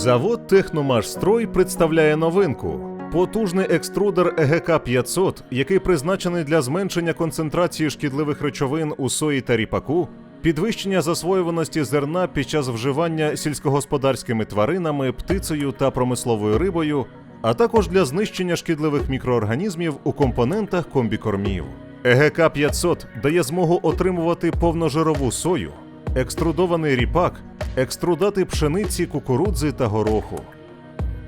Завод Техномашстрой представляє новинку. Потужний екструдер ЕГК 500, який призначений для зменшення концентрації шкідливих речовин у сої та ріпаку, підвищення засвоюваності зерна під час вживання сільськогосподарськими тваринами, птицею та промисловою рибою, а також для знищення шкідливих мікроорганізмів у компонентах комбікормів. ЕГК 500 дає змогу отримувати повножирову сою, екструдований ріпак, екструдати пшениці, кукурудзи та гороху.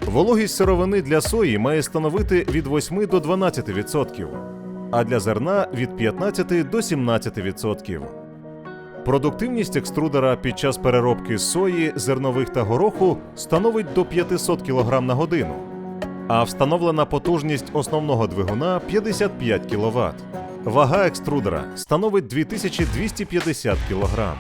Вологість сировини для сої має становити від 8 до 12%, а для зерна від 15 до 17%. Продуктивність екструдера під час переробки сої, зернових та гороху становить до 500 кг на годину, а встановлена потужність основного двигуна 55 кВт. Вага екструдера становить 2250 кг.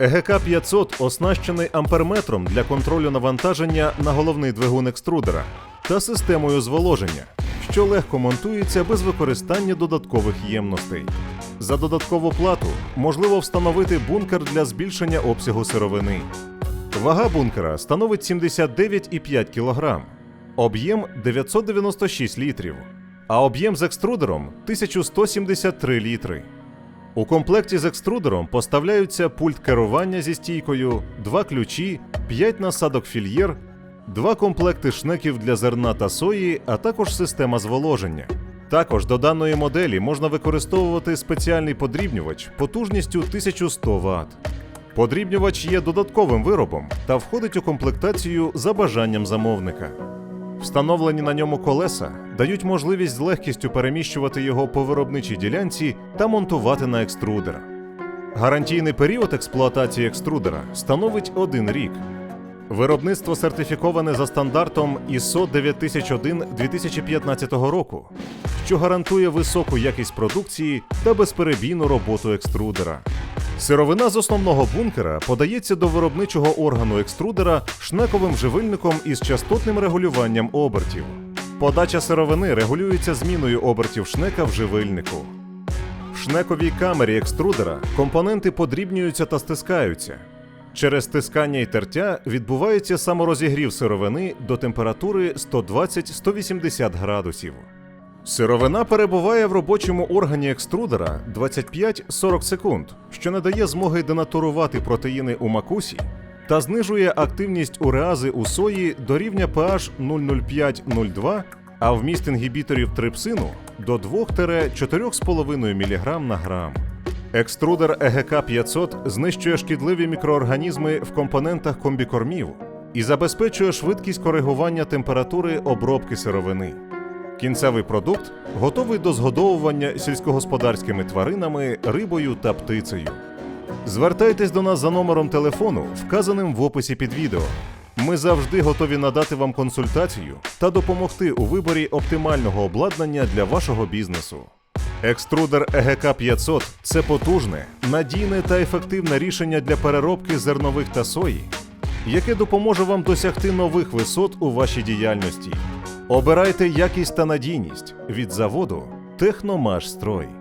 ЕГК 500 оснащений амперметром для контролю навантаження на головний двигун екструдера та системою зволоження, що легко монтується без використання додаткових ємностей. За додаткову плату можливо встановити бункер для збільшення обсягу сировини. Вага бункера становить 79,5 кг, об'єм 996 літрів, а об'єм з екструдером 1173 літри. У комплекті з екструдером поставляються пульт керування зі стійкою, два ключі, 5 насадок фільєр, два комплекти шнеків для зерна та сої, а також система зволоження. Також до даної моделі можна використовувати спеціальний подрібнювач потужністю 1100 Вт. Подрібнювач є додатковим виробом та входить у комплектацію за бажанням замовника. Встановлені на ньому колеса дають можливість з легкістю переміщувати його по виробничій ділянці та монтувати на екструдер. Гарантійний період експлуатації екструдера становить один рік. Виробництво сертифіковане за стандартом ISO 9001 2015 року, що гарантує високу якість продукції та безперебійну роботу екструдера. Сировина з основного бункера подається до виробничого органу екструдера шнековим живильником із частотним регулюванням обертів. Подача сировини регулюється зміною обертів шнека в живильнику. В шнековій камері екструдера компоненти подрібнюються та стискаються. Через стискання і тертя відбувається саморозігрів сировини до температури 120-180 градусів. Сировина перебуває в робочому органі екструдера 25-40 секунд, що не дає змоги денатурувати протеїни у макусі та знижує активність уреази у сої до рівня pH 0,05-0,2, а вміст інгібіторів трипсину до 2-4,5 мг на грам. Екструдер ЕГК 500 знищує шкідливі мікроорганізми в компонентах комбікормів і забезпечує швидкість коригування температури обробки сировини. Кінцевий продукт готовий до згодовування сільськогосподарськими тваринами, рибою та птицею. Звертайтесь до нас за номером телефону, вказаним в описі під відео. Ми завжди готові надати вам консультацію та допомогти у виборі оптимального обладнання для вашого бізнесу. Екструдер ЕГК 500 це потужне, надійне та ефективне рішення для переробки зернових та сої, яке допоможе вам досягти нових висот у вашій діяльності. Обирайте якість та надійність від заводу Техномашстрой.